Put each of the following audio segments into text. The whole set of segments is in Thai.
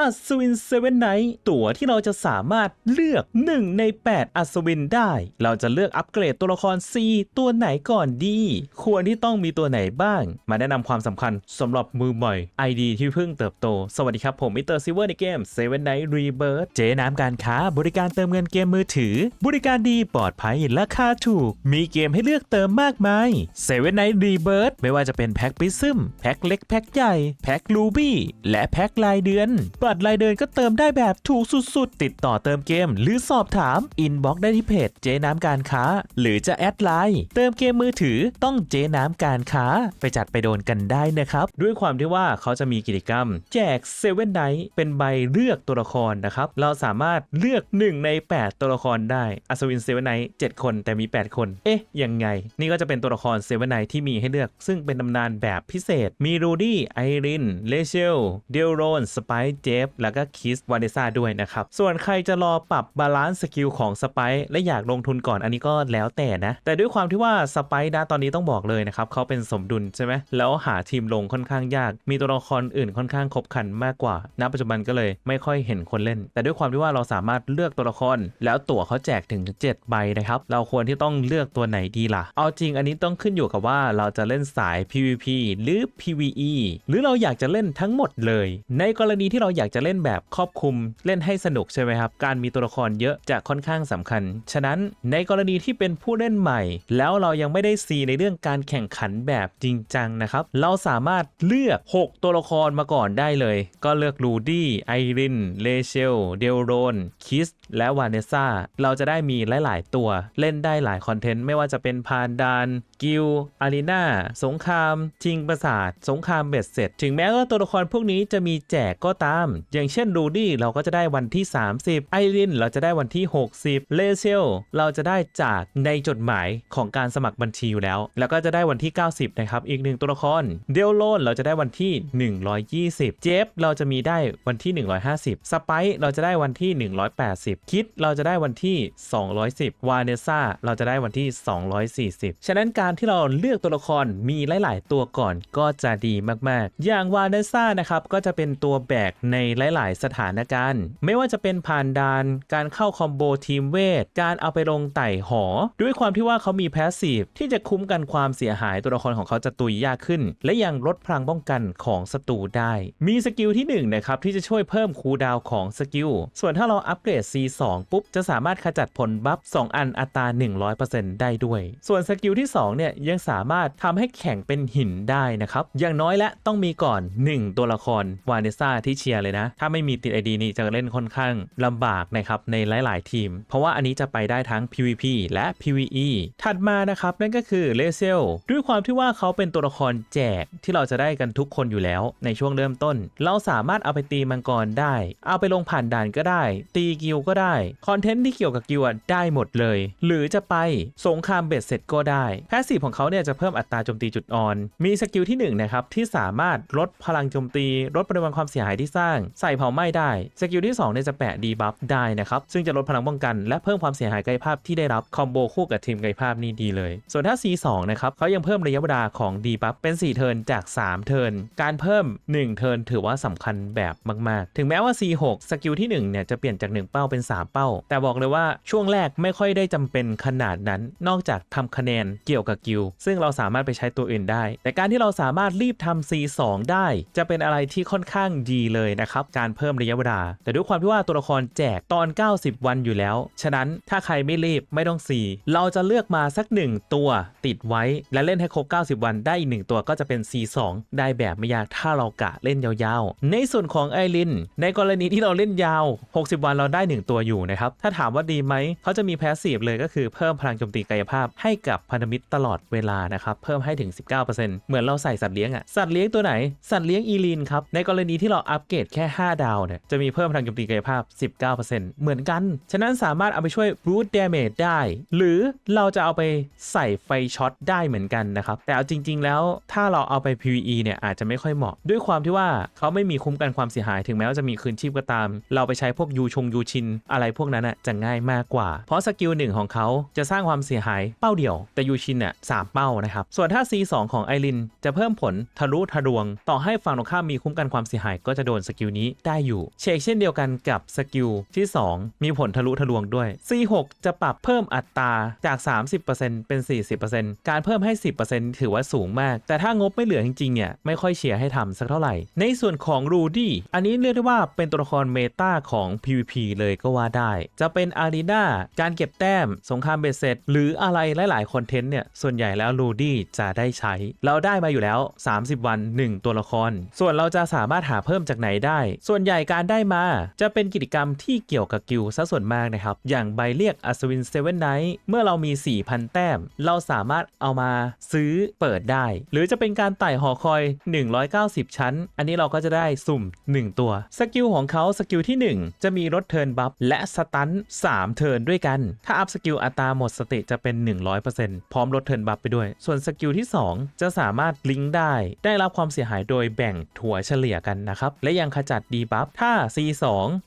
อัศวินเซเว่นไนท์ตั๋วที่เราจะสามารถเลือก 1 ใน 8 อัศวินได้ เราจะเลือกอัปเกรดตัวละคร C ตัวไหนก่อนดี ควรที่ต้องมีตัวไหนบ้าง มาแนะนำความสำคัญสำหรับมือใหม่ ID ที่เพิ่งเติบโต สวัสดีครับ ผมมิสเตอร์ซิเวอร์ในเกม Seven Night Rebirth เจ๊น้ำการค้า บริการเติมเงินเกมมือถือ บริการดีปลอดภัยราคาถูก มีเกมให้เลือกเติมมากมาย Seven Night Rebirth ไม่ว่าจะเป็นแพ็คปิซึมแพ็คเล็กแพ็คใหญ่แพ็คลูบี้และแพ็ครายเดือนบัตรรายเดือนก็เติมได้แบบถูกสุดๆ ติดต่อเติมเกม หรือสอบถามอินบ็อกได้ที่เพจเจ๊น้ำการค้า หรือจะแอดไลน์เติมเกมมือถือต้องเจ๊น้ำการค้าไปจัดไปโดนกันได้นะครับ ด้วยความที่ว่าเขาจะมีกิจกรรม แจกเซเว่นไนท์เป็นใบเลือกตัวละครนะครับ เราสามารถเลือก 1 ใน 8 ตัวละครได้อัศวินเซเว่นไนท์7คนแต่มี 8 คน เอ๊ะ ยังไง นี่ก็จะเป็นตัวละครเซเว่นไนท์ที่มีให้เลือก ซึ่งเป็นตำนานแบบพิเศษ มีรูดี้ไอรินเลเชลเดลโรนสไปเจฟแล้วก็คิสวาเดซ่าด้วยนะครับ ส่วนใครจะรอปรับบาลานซ์สกิลของสไปและอยากลงทุนก่อนอันนี้ก็แล้วแต่นะ แต่ด้วยความที่ว่าสไปนะตอนนี้ต้องบอกเลยนะครับเขาเป็นสมดุลใช่ไหมแล้วหาทีมลงค่อนข้างยาก มีตัวละครอื่นค่อนข้างครบคันมากกว่าณปัจจุบันก็เลยไม่ค่อยเห็นคนเล่น แต่ด้วยความที่ว่าเราสามารถเลือกตัวละคร แล้วตั๋วเขาแจกถึง 7 ใบนะครับ เราควรที่ต้องเลือกตัวไหนดีล่ะ เอาจริงอันนี้ต้องขึ้นอยู่กับว่าเราจะเล่นสาย PVP หรือ PVE หรือเราอยากจะเล่นทั้งหมดเลย ในกรณีที่เราอยากจะเล่นแบบครอบคลุมเล่นให้สนุกใช่ไหมครับ การมีตัวละครเยอะจะค่อนข้างสำคัญ ฉะนั้นในกรณีที่เป็นผู้เล่นใหม่ แล้วเรายังไม่ได้ซีในเรื่องการแข่งขันแบบจริงจังนะครับ เราสามารถเลือก 6 ตัวละครมาก่อนได้เลย ก็เลือกลูดี้ไอรินเลเชลเดลโรนคิสและวาเนซ่าเราจะได้มีหลาย ๆ ตัวเล่นได้หลายคอนเทนต์ไม่ว่าจะเป็นพานดาน กิลอารีนาสงครามชิงประสาท สงครามเบ็ดเสร็จ ถึงแม้ว่าตัวละครพวกนี้จะมีแจกก็ตาม อย่างเช่นรูดี้เราก็จะได้วันที่ 30 ไอรินเราจะได้วันที่ 60 เลเชลเราจะได้จากในจดหมายของการสมัครบัญชีอยู่แล้ว แล้วก็จะได้วันที่ 90 นะครับ อีกหนึ่งตัวละคร เดลโลนเราจะได้วันที่ 120 เจฟเราจะมีได้วันที่ 150 สไปเราจะได้วันที่ 180 คิดเราจะได้วันที่ 210 วาเนซ่าเราจะได้วันที่ 240 ฉะนั้นการที่เราเลือกตัวละครมีหลาย ๆ ตัวก่อนก็จะดีมากๆ อย่างวาเนซ่านะครับก็จะเป็นตัวแบกในหลาย ๆ สถานการณ์ ไม่ว่าจะเป็นผ่านดาน การเข้าคอมโบทีมเวท การเอาไปลงไต่หอ ด้วยความที่ว่าเขามีแพสซีฟที่จะคุ้มกันความเสียหายตัวละครของเขาจะตุยยากขึ้น และยังลดพลังป้องกันของศัตรูได้ มีสกิลที่1นะครับที่จะช่วยเพิ่มคูลดาวของสกิล ส่วนถ้าเราอัปเกรด C2 ปุ๊บจะสามารถขจัดผลบัฟ2อันอัตรา100%ได้ด้วย ส่วนสกิลที่2เนี่ยยังสามารถทำให้แข็งเป็นหินได้นะครับ อย่างน้อยและต้องมีก่อน 1 ตัวละครวาเนซ่าที่เชียร์เลยนะ ถ้าไม่มีติด ID นี่จะเล่นค่อนข้างลำบากนะครับในหลาย ๆ ทีม เพราะว่าอันนี้จะไปได้ทั้ง PVP และ PVE ถัดมานะครับนั่นก็คือเลเซลด้วยความที่ว่าเขาเป็นตัวละครแจกที่เราจะได้กันทุกคนอยู่แล้วในช่วงเริ่มต้น เราสามารถเอาไปตีมังกรได้ เอาไปลงผ่านด่านก็ได้ ตีกิลก็ได้ คอนเทนต์ที่เกี่ยวกับกิลได้หมดเลย หรือจะไปสงครามเบ็ดเสร็จก็ได้แพสซีฟของเขาเนี่ยจะเพิ่มอัตราโจมตีจุดอ่อน มีสกิลที่1นงนะครับที่สามารถลดพลังโจมตี ลดปริมาณความเสียหายที่สร้าง ใส่เผาไหม้ได้ สกิลที่2เนี่ยจะแปะดีบัฟได้นะครับซึ่งจะลดพลังป้องกัน และเพิ่มความเสียหายกายภาพที่ได้รับคอมโบคู่กับทีมกายภาพนี่ดีเลย ส่วนถ้า C2 นะครับเขายังเพิ่มระยะเวลาของดีบัฟเป็น 4 เทิร์นจาก 3 เทิร์นการเพิ่ม 1 เทิร์นถือว่าสำคัญแบบมากๆ ถึงแม้ว่า C6 สกิลที่1เนี่ยจะเปลี่ยนจาก 1 เป้าเป็น 3 เป้า แต่บอกเลยว่าช่วงแรกไม่ค่อยได้จำเป็นขนาดนั้น นอกจากทำคะแนนเกี่ยวกับกิลซึ่งเราสามารถไปใช้ตัวอื่นได้ แต่การที่เราสามารถรีบทำ C2 ได้ จะเป็นอะไรที่ค่อนข้างดีเลยนะครับ การเพิ่มระยะเวลา แต่ด้วยความที่ว่าตัวละครแจกตอน 90 วันอยู่แล้ว ฉะนั้นถ้าใครไม่รีบไม่ต้อง C เราจะเลือกมาสัก 1 ตัวติดไว้ และเล่นให้ครบ 90 วันได้อีกหนึ่งตัวก็จะเป็น C2 ได้แบบไม่ยากถ้าเรากะเล่นยาวๆ ในส่วนของไอริน ในกรณีที่เราเล่นยาว 60 วันเราได้ 1 ตัวอยู่นะครับ ถ้าถามว่าดีไหม เขาจะมีแพสซีฟเลยก็คือเพิ่มพลังโจมตีกายภาพให้กับพันธมิตรตลอดเวลานะครับเพิ่มให้ถึง 19%เหมือนเราใส่สัตว์เลี้ยงอะสัตว์เลี้ยงตัวไหน สัตว์เลี้ยงอีลินครับในกรณีที่เราอัปเกรดแค่ 5 ดาวเนี่ยจะมีเพิ่มพลังโจมตีกายภาพ 19%เหมือนกัน ฉะนั้นสามารถเอาไปช่วย root damage ได้ หรือเราจะเอาไปใส่ไฟช็อตได้เหมือนกันนะครับแต่เอาจริง ๆ แล้วถ้าเราเอาไป PVE เนี่ยอาจจะไม่ค่อยเหมาะ ด้วยความที่ว่าเขาไม่มีคุ้มกันความเสียหายถึงแม้ว่าจะมีคืนชีพก็ตาม เราไปใช้พวกยูชงยูชิน อะไรพวกนั้นอะจะง่ายมากกว่า เพราะสกิลหนึ่งของเขาจะสร้างความเสียหายเป้าเดียว แต่ยูชินอะเนี่ยสามเป้านะครับ ส่วนถ้า C2 ของไอรินจะเพิ่มผลทะลุทะลวง ต่อให้ฝั่งตรงข้ามมีคุ้มกันความเสียหายก็จะโดนสกิลนี้ได้อยู่เชกเช่นเดียวกันกับสกิลที่ 2 มีผลทะลุทะลวงด้วย C6 จะปรับเพิ่มอัตราจาก 30%เป็น 40%การเพิ่มให้ 10%ถือว่าสูงมาก แต่ถ้างบไม่เหลือจริงๆเนี่ยไม่ค่อยเชียร์ให้ทำสักเท่าไหร่ ในส่วนของรูดี้อันนี้เรียกได้ว่าเป็นตัวละครเมตาของ PVP เลยก็ว่าได้ จะเป็นอารีนาการเก็บแต้ม สงครามเบสเสร็จหรืออะไรหลายๆคอนเทนต์เนี่ยส่วนใหญ่แล้วรูดี้จะได้ใช้ เราได้มาอยู่แล้ว 30 วัน 1 ตัวละคร ส่วนเราจะสามารถหาเพิ่มจากไหนได้ ส่วนใหญ่การได้มา จะเป็นกิจกรรมที่เกี่ยวกับกิลซะส่วนมากนะครับ อย่างใบเรียกอัศวินเซเว่นไนท์เมื่อเรามี 4,000 แต้ม เราสามารถเอามาซื้อเปิดได้ หรือจะเป็นการไต่หอคอย 190 ชั้น อันนี้เราก็จะได้สุ่ม 1 ตัว สกิลของเขาสกิลที่ 1 จะมีลดเทิร์นบัฟและสตัน3เทิร์นด้วยกัน ถ้าอัพสกิลอัตราหมดสติจะเป็น 100%พร้อมลดทิร์นบัฟไปด้วย ส่วนสกิลที่ 2 จะสามารถลิงก์ได้ ได้รับความเสียหายโดยแบ่งถั่วเฉลี่ยกันนะครับ และยังขจัดดีบัฟถ้า C2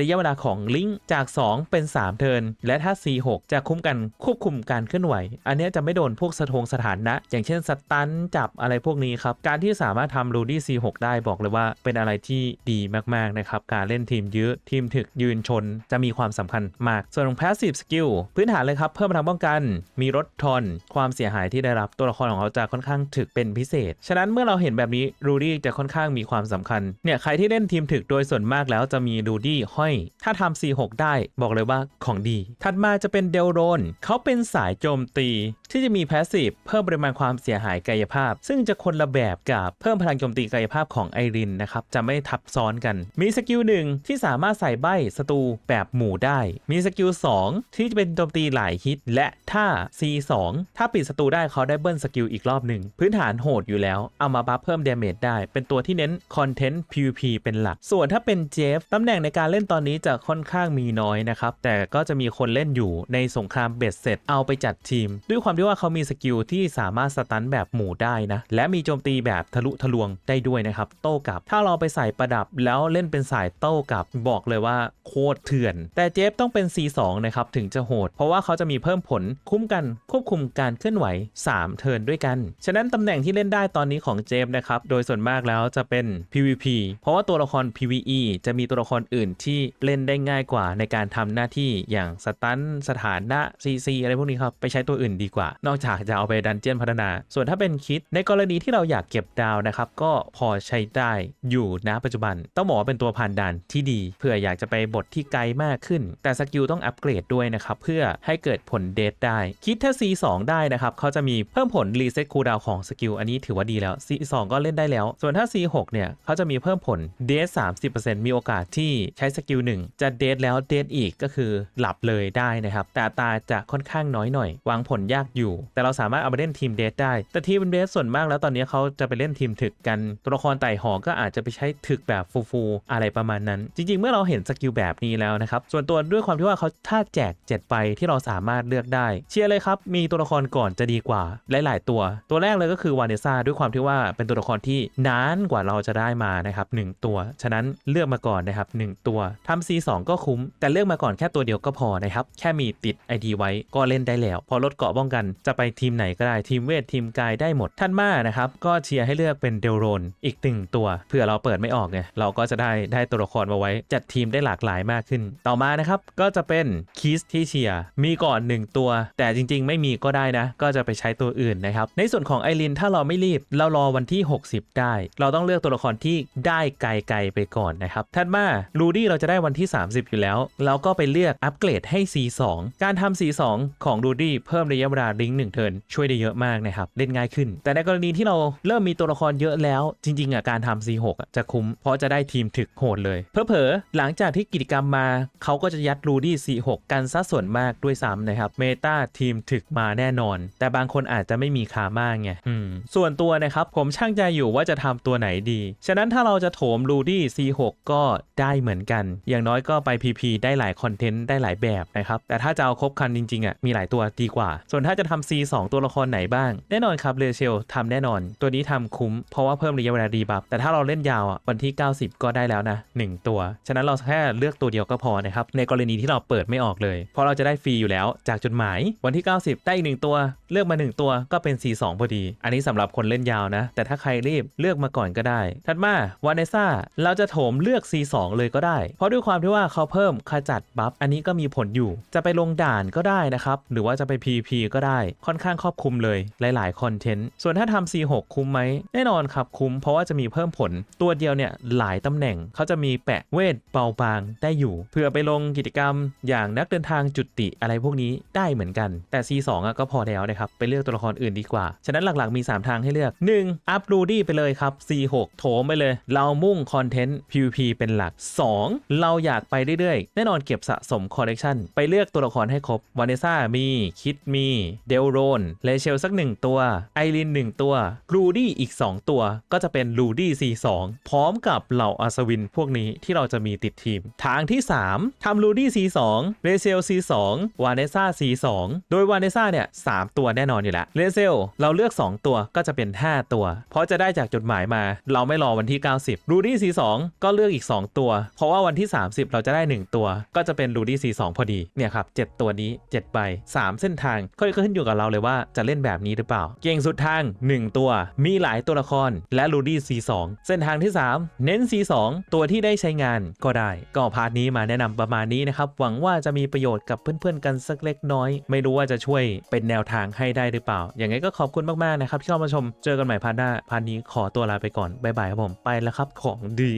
ระยะเวลาของลิงก์จาก 2 เป็น 3 เทิร์นและถ้า C6 จะคุ้มกันควบคุมการเคลื่อนไหว อันนี้จะไม่โดนพวกสะทงสถานะอย่างเช่นสตันจับอะไรพวกนี้ครับการที่สามารถทำรูดี้ C6 ได้บอกเลยว่าเป็นอะไรที่ดีมากๆนะครับการเล่นทีมเยอะทีมถึกยืนชนจะมีความสำคัญมาก ส่วนของ Passive Skill พื้นฐานเลยครับ เพิ่มพลังป้องกัน มีลดทอนความเสียหายที่ได้รับตัวละครของเขาจะค่อนข้างถึกเป็นพิเศษ ฉะนั้นเมื่อเราเห็นแบบนี้รูดี้จะค่อนข้างมีความสำคัญ เนี่ยใครที่เล่นทีมถึกโดยส่วนมากแล้วจะมีรูดี้ห้อย ถ้าทำ C6 ได้บอกเลยว่าของดี ถัดมาจะเป็นเดลโรนเขาเป็นสายโจมตี ที่จะมีแพสซีฟเพิ่มปริมาณความเสียหายกายภาพ ซึ่งจะคนละแบบกับเพิ่มพลังโจมตีกายภาพของไอรินนะครับจะไม่ทับซ้อนกัน มีสกิลหนึ่งที่สามารถใส่ใบศัตรูแบบหมู่ได้ มีสกิล2ที่จะเป็นโจมตีหลายฮิต และถ้า C2 ถ้าปิดศัตรูได้เขาได้เบิ้ลสกิลอีกรอบหนึ่งพื้นฐานโหดอยู่แล้ว เอามาบัฟเพิ่มเดเมจได้ เป็นตัวที่เน้นคอนเทนต์ PVP เป็นหลัก ส่วนถ้าเป็นเจฟตำแหน่งในการเล่นตอนนี้จะค่อนข้างมีน้อยนะครับแต่ก็จะมีคนเล่นอยู่ในสงครามเบ็ดเสร็จเอาไปจัดทีม ด้วยความที่ว่าเขามีสกิลที่สามารถสตันแบบหมู่ได้นะ และมีโจมตีแบบทะลุทะลวงได้ด้วยนะครับ โต้กลับ ถ้าเราไปใส่ประดับแล้วเล่นเป็นสายโต้กลับ บอกเลยว่าโคตรเถื่อน แต่เจฟต้องเป็น C2 นะครับถึงจะโหด เพราะว่าเขาจะมีเพิ่มผลคุ้มกันควบคุมการเคลื่อนไหว 3 เทิร์นด้วยกัน ฉะนั้นตำแหน่งที่เล่นได้ตอนนี้ของเจฟนะครับ โดยส่วนมากแล้วจะเป็น PVP เพราะว่าตัวละคร PVE จะมีตัวละครอื่นที่เล่นได้ง่ายกว่าในการทำหน้าที่อย่างสตันสถานะ CC อะไรพวกนี้ครับไปใช้ตัวอื่นดีกว่านอกจากจะเอาไปดันเจียนพัฒนา ส่วนถ้าเป็นคิดในกรณีที่เราอยากเก็บดาวนะครับก็พอใช้ได้อยู่นะปัจจุบัน ต้องบอกว่าเป็นตัวผ่านด่านที่ดีเผื่ออยากจะไปบทที่ไกลมากขึ้น แต่สกิลต้องอัปเกรดด้วยนะครับเพื่อให้เกิดผลเดทได้ คิดถ้า C2 ได้นะครับเขาจะมีเพิ่มผลรีเซ็ตคูลดาวของสกิลอันนี้ถือว่าดีแล้ว C2 ก็เล่นได้แล้ว ส่วนถ้า C6 เนี่ยเขาจะมีเพิ่มผลเดท30%มีโอกาสที่ใช้สกิลหนึ่งจะเดทแล้วเดทอีกก็คือหลับเลยได้นะครับแต่ตาจะค่อนข้างน้อยหน่อยวางผลยากอยู่ แต่เราสามารถเอาไปเล่นทีมเดทได้ แต่ทีมเดทส่วนมากแล้วตอนนี้เขาจะไปเล่นทีมถึกกัน ตัวละครไต่หอก็อาจจะไปใช้ถึกแบบฟูๆอะไรประมาณนั้น จริง ๆ เมื่อเราเห็นสกิลแบบนี้แล้วนะครับ ส่วนตัวด้วยความที่ว่าเขาถ้าแจก7ใบที่เราสามารถเลือกได้ เชียร์เลยครับ มีตัวละครก่อนจะดีกว่า หลาย ๆ ตัว ตัวแรกเลยก็คือวาเนซ่าด้วยความที่ว่าเป็นตัวละครที่นานกว่าเราจะได้มานะครับหนึ่งตัว ฉะนั้นเลือกมาก่อนนะครับหนึ่งตัวทำ C2 ก็คุ้ม แต่เลือกมาก่อนแค่ตัวเดียวก็พอนะครับแค่มีติด ID ไว้ก็เล่นได้แล้ว พอลดเกาะป้องกันจะไปทีมไหนก็ได้ทีมเวททีมกายได้หมดท่านมานะครับก็เชียร์ให้เลือกเป็นเดลโรนอีกหนึ่งตัวเผื่อเราเปิดไม่ออกไงเราก็จะได้ได้ตัวละครมาไว้ จัดทีมได้หลากหลายมากขึ้น ต่อมานะครับก็จะเป็นคีสที่เชียร์มีก่อน 1 ตัว แต่จริง ๆ ไม่มีก็ได้นะ ก็จะไปใช้ตัวอื่นนะครับในส่วนของไอรินถ้าเราไม่รีบ เรารอวันที่ 60 ได้ เราต้องเลือกตัวละครที่ได้ไกลๆไปก่อนนะครับถัดมารูดี้เราจะได้วันที่ 30 อยู่แล้ว เราก็ไปเลือกอัปเกรดให้ C2 การทำ C2 ของรูดี้เพิ่มระยะเวลาลิงก์หนึ่งเทิร์นช่วยได้เยอะมากนะครับเล่นง่ายขึ้น แต่ในกรณีที่เราเริ่มมีตัวละครเยอะแล้ว จริงๆอะการทำ C6 จะคุ้มเพราะจะได้ทีมถึกโหดเลยเผลอหลังจากที่กิจกรรมมาเขาก็จะยัดรูดี้ C6 กันซะส่วนมากด้วยซ้ำนะครับเมตาทีมถึกมาแน่นอน แต่บางคนอาจจะไม่มีคามากไงส่วนตัวนะครับผมช่างใจอยู่ว่าจะทำตัวไหนดี ฉะนั้นถ้าเราจะโถมรูดี้ C6 ก็ได้เหมือนกัน อย่างน้อยก็ไป PP ได้หลายคอนเทนต์ได้หลายแบบนะครับแต่ถ้าจะเอาครบคันจริงๆอะมีหลายตัวดีกว่า ส่วนถ้าจะจะทำ C2 ตัวละครไหนบ้าง แน่นอนครับเรเชลทำแน่นอน ตัวนี้ทำคุ้ม เพราะว่าเพิ่มระยะเวลาดีบัฟแต่ถ้าเราเล่นยาวอะวันที่ 90 ก็ได้แล้วนะ 1 ตัว ฉะนั้นเราแค่เลือกตัวเดียวก็พอนะครับในกรณีที่เราเปิดไม่ออกเลย เพราะเราจะได้ฟรีอยู่แล้วจากจดหมาย วันที่ 90 ได้อีกหนึ่งตัว เลือกมา 1 ตัวก็เป็น C2 พอดี อันนี้สำหรับคนเล่นยาวนะ แต่ถ้าใครรีบเลือกมาก่อนก็ได้ ถัดมาวาเนซ่าเราจะโถมเลือก C2 เลยก็ได้ เพราะด้วยความที่ว่าเขาเพิ่มขจัดบัฟอันนี้ก็มีผลอยู่ จะไปลงด่านก็ได้นะครับหรือว่าจะไป PP ก็ได้ค่อนข้างครอบคลุมเลยหลายๆคอนเทนต์ส่วนถ้าทำ C6 คุ้มไหมแน่นอนครับคุ้มเพราะว่าจะมีเพิ่มผลตัวเดียวเนี่ยหลายตำแหน่งเขาจะมีแปะเวทเบาบางได้อยู่เพื่อไปลงกิจกรรม อย่างนักเดินทางจุติอะไรพวกนี้ได้เหมือนกัน แต่ C2 อะก็พอแล้วนะครับไปเลือกตัวละครอื่นดีกว่า ฉะนั้นหลักๆมี 3 ทางให้เลือก 1. อัพรูดี้ไปเลยครับ C6 โถมไปเลย เรามุ่งคอนเทนต์ PVP เป็นหลัก 2. เราอยากไปเรื่อยๆ แน่นอนเก็บสะสมคอลเลกชันไปเลือกตัวละครให้ครบวานิซ่ามีคิดมีเดลโรนเลเชลสัก 1 ตัว ไอริน 1 ตัวรูดี้อีก 2 ตัว ก็จะเป็นรูดี้ C2 พร้อมกับเหล่าอัศวินพวกนี้ที่เราจะมีติดทีม ทางที่ 3ทำรูดี้ C2 เรเชล C2 วานิซ่า C2 โดยวานิซ่าเนี่ย3ตัวแน่นอนอยู่แล้วเรเซลเราเลือก 2 ตัวก็จะเป็น 5 ตัว เพราะจะได้จากจดหมายมา เราไม่รอวันที่ 90รูดี้ C2 ก็เลือกอีก 2 ตัว เพราะว่าวันที่ 30 เราจะได้ 1 ตัว ก็จะเป็นรูดี้ C2 พอดีเนี่ยครับ7ตัวนี้7ใบ3 เส้นทางก็ขึ้นอยู่กับเราเลยว่าจะเล่นแบบนี้หรือเปล่า เก่งสุดทาง 1 ตัว มีหลายตัวละครและรูดี้ C2 เส้นทางที่ 3 เน้น C2 ตัวที่ได้ใช้งานก็ได้ ก็พาร์ทนี้มาแนะนำประมาณนี้นะครับ หวังว่าจะมีประโยชน์กับเพื่อนๆกันสักเล็กน้อย ไม่รู้ว่าจะช่วยเป็นแนวทางให้ได้หรือเปล่า อย่างไงก็ขอบคุณมากๆนะครับที่เข้ามาชม เจอกันใหม่พาร์ทหน้าพาร์ทนี้ขอตัวลาไปก่อนบ๊ายบายครับผมไปแล้วครับของดี